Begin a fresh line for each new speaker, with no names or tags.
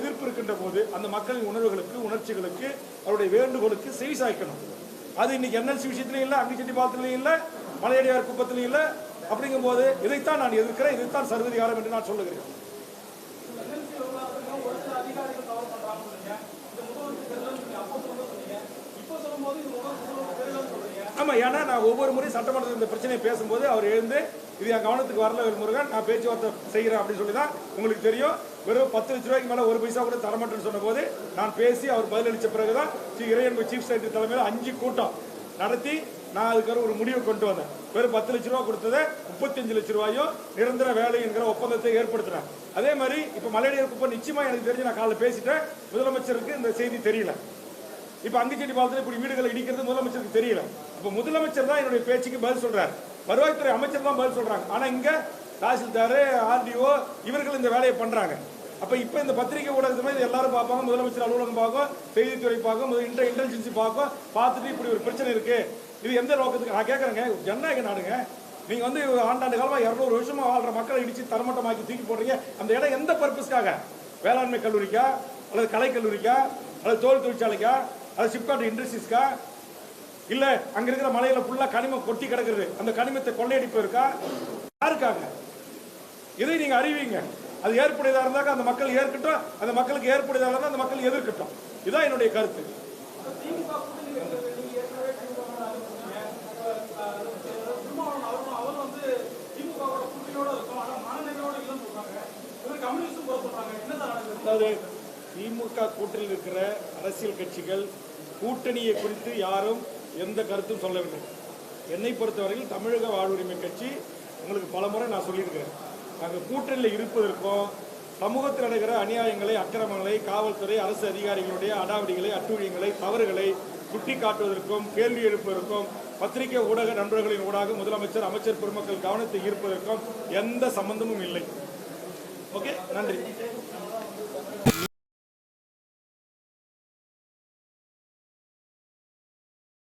எதிர்ப்பு இருக்கின்ற போது அந்த மக்களின் உணர்வுகளுக்கு உணர்ச்சிகளுக்கு அவருடைய வேண்டுகோளுக்கு செவி சாய்க்கணும். அது இன்னைக்கு என்எல்சி விஷயத்திலையும் இல்லை அங்கிச்செட்டி பாலத்திலையும் இல்லை மலையடியார் குப்பத்திலையும் இல்லை அப்படிங்கும் போது இதைத்தான் நான் எதிர்க்கிறேன் இதைத்தான் சர்வதிகாரம் என்று நான் சொல்லுகிறேன். ஆமாம் ஏன்னா நான் ஒவ்வொரு முறையும் சட்டமன்றத்தில் இந்த பிரச்சனையை பேசும்போது அவர் எழுந்து இது என் கவனத்துக்கு வரல ஒரு முருகன் நான் பேச்சுவார்த்தை செய்கிறேன் அப்படின்னு சொல்லி தான் உங்களுக்கு தெரியும். வெறும் பத்து லட்ச ரூபாய்க்கு மேலே ஒரு பைசா கூட தரமாட்டேன்னு சொன்னபோது நான் பேசி அவர் பதிலளித்த பிறகுதான் ஸ்ரீ இறையன்பு சீஃப் செக்ரட்டரி தலைமையில் அஞ்சு கூட்டம் நடத்தி நான் அதுக்கு ஒரு முடிவு கொண்டு வந்தேன். வெறும் பத்து லட்ச ரூபா கொடுத்ததை முப்பத்தஞ்சு லட்ச ரூபாயும் நிரந்தர வேலை என்கிற ஒப்பந்தத்தை ஏற்படுத்தினேன் அதே மாதிரி இப்போ மலையடியார் குப்பம் நிச்சயமா எனக்கு தெரிஞ்சு நான் காலைல பேசிட்டேன். முதலமைச்சருக்கு இந்த செய்தி தெரியல. இப்ப அங்கச்செட்டி பாலத்தில் இப்படி வீடுகளை இடிக்கிறது முதலமைச்சருக்கு தெரியல. அப்ப முதலமைச்சர் தான் என்னுடைய பேச்சுக்கு பதில் சொல்றார். வருவாய்த்துறை அமைச்சர் தான் பதில் சொல்றாங்க. ஆனா இங்க தாசில்தார் ஆர்டிஓ இவர்கள் இந்த வேலையை பண்றாங்க. அப்ப இப்ப இந்த பத்திரிகை ஊடகத்துல எல்லாரும் பார்ப்பாங்க. முதலமைச்சர் அலுவலகம் பார்க்கும் செய்தித்துறை பார்க்கும் இன்டர் இன்டெலிஜென்சி பார்க்கும். பார்த்துட்டு இப்படி ஒரு பிரச்சனை இருக்கு. இது எந்த நோக்கத்துக்கு? நான் கேட்கறேங்க ஜனநாயக நாடுங்க. நீங்க வந்து ஆண்டாண்டு காலமா இருநூறு வருஷமா வாழ்ற மக்களை இடிச்சு தரமட்டமாக்கி தூக்கி போடுறீங்க. அந்த இடம் எந்த பர்பஸ்க்காக வேளாண்மை கல்லூரிக்கா? அல்லது கலை கல்லூரிக்கா அல்லது தோல் தொழிற்சாலைக்கா? அது சிப்காட் இண்டஸ்ட்ரீஸ்க்கா இல்ல அங்க இருக்கிற மலையில ஃபுல்லா கனிமம் கொட்டி கிடக்குது. அந்த கனிமத்தை கொள்ளையடிப்பு இருக்கா? யாருக்காக? இதை நீங்க அறிவிங்க. அது ஏற்புடையதா இருந்தாக்க அந்த மக்கள் ஏற்கட்டும். அந்த மக்களுக்கு ஏற்புடையதா இருந்தா அந்த மக்கள் எதிர்க்கட்டும். இதான் என்னுடைய கருத்து. அதாவது திமுக கூட்டில் இருக்கிற அரசியல் கட்சிகள் கூட்டணியை குறித்து யாரும் எந்த கருத்தும் சொல்லவில்லை. என்னை பொறுத்தவரையில் தமிழக வாழ்வுரிமை கட்சி உங்களுக்கு பலமுறை நான் சொல்லியிருக்கிறேன். நாங்கள் கூட்டணியில் இருப்பதற்கும் சமூகத்தில் நடக்கிற அநியாயங்களை அக்கிரமங்களை காவல்துறை அரசு அதிகாரிகளுடைய அடாவடிகளை அட்டூழியங்களை தவறுகளை சுட்டி காட்டுவதற்கும் கேள்வி எழுப்பதற்கும் பத்திரிகை ஊடக நண்பர்களின் ஊடாக முதலமைச்சர் அமைச்சர் பெருமக்கள் கவனத்தை ஈர்ப்பதற்கும் எந்த சம்பந்தமும் இல்லை. ஓகே? நன்றி.